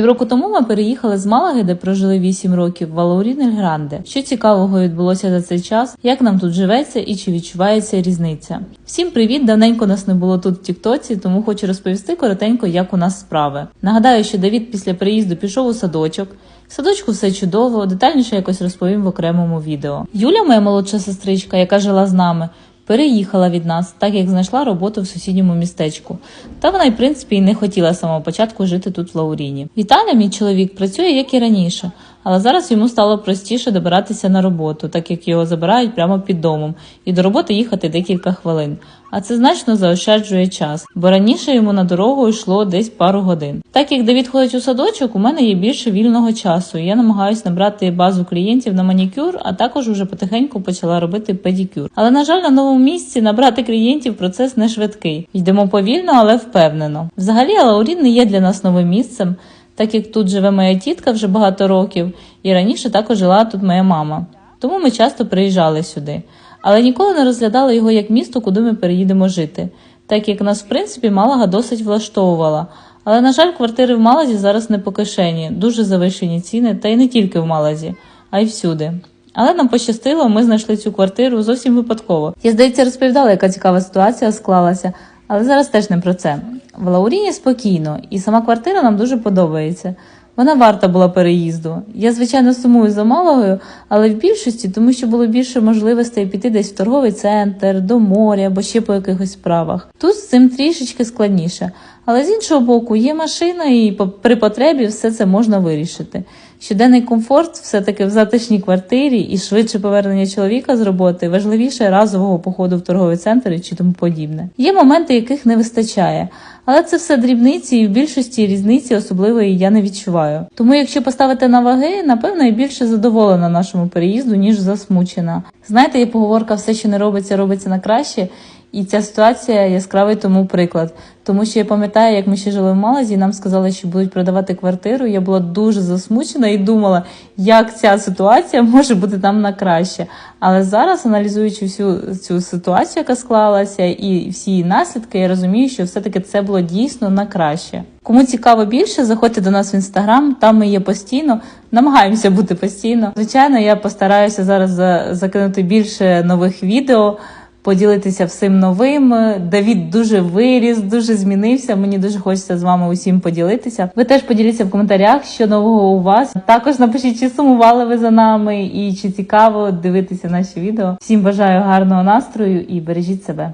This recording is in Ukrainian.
Півроку тому ми переїхали з Малаги, де прожили 8 років, в Валаурін Гранде. Що цікавого відбулося за цей час, як нам тут живеться і чи відчувається різниця? Всім привіт! Давненько нас не було тут в Тіктоці, тому хочу розповісти коротенько, як у нас справи. Нагадаю, що Давід після приїзду пішов у садочок. В садочку все чудово, детальніше якось розповім в окремому відео. Юля, моя молодша сестричка, яка жила з нами, переїхала від нас, так як знайшла роботу в сусідньому містечку. Та вона, в принципі, і не хотіла з самого початку жити тут в Лауріні. Віталя, мій чоловік, працює як і раніше, але зараз йому стало простіше добиратися на роботу, так як його забирають прямо під домом, і до роботи їхати декілька хвилин. А це значно заощаджує час, бо раніше йому на дорогу йшло десь пару годин. Так як Давід ходить у садочок, у мене є більше вільного часу. і Я намагаюся набрати базу клієнтів на манікюр, а також уже потихеньку почала робити педикюр. Але на жаль, на новому місці набрати клієнтів процес не швидкий. Йдемо повільно, але впевнено. Взагалі, Лаурін не є для нас новим місцем, так як тут живе моя тітка вже багато років, і раніше також жила тут моя мама. Тому ми часто приїжджали сюди. Але ніколи не розглядали його як місто, куди ми переїдемо жити, так як нас, в принципі, Малага досить влаштовувала. Але, на жаль, квартири в Малазі зараз не по кишені, дуже завищені ціни, та й не тільки в Малазі, а й всюди. Але нам пощастило, ми знайшли цю квартиру зовсім випадково. Я, здається, розповідала, яка цікава ситуація склалася, але зараз теж не про це. В Лауріні спокійно, і сама квартира нам дуже подобається. Вона варта була переїзду. Я, звичайно, сумую за малогою, але в більшості, тому що було більше можливостей піти десь в торговий центр, до моря або ще по якихось справах. Тут з цим трішечки складніше. Але з іншого боку, є машина, і при потребі все це можна вирішити. Щоденний комфорт все-таки в затишній квартирі і швидше повернення чоловіка з роботи важливіше разового походу в торговий центр чи тому подібне. Є моменти, яких не вистачає, але це все дрібниці, і в більшості різниці особливої я не відчуваю. Тому, якщо поставити на ваги, напевно, я більше задоволена нашому переїзду, ніж засмучена. Знаєте, є поговорка все, що не робиться, робиться на краще. І ця ситуація яскравий тому приклад. Тому що я пам'ятаю, як ми ще жили в Малазі, нам сказали, що будуть продавати квартиру. Я була дуже засмучена і думала, як ця ситуація може бути там на краще. Але зараз, аналізуючи всю цю ситуацію, яка склалася, і всі її наслідки, я розумію, що все-таки це було дійсно на краще. Кому цікаво більше, заходьте до нас в інстаграм, там ми є постійно, намагаємося бути постійно. Звичайно, я постараюся зараз за- закинути більше нових відео поділитися всім новим. Давід дуже виріс, дуже змінився. Мені дуже хочеться з вами усім поділитися. Ви теж поділіться в коментарях, що нового у вас. Також напишіть, чи сумували ви за нами і чи цікаво дивитися наші відео. Всім бажаю гарного настрою і бережіть себе.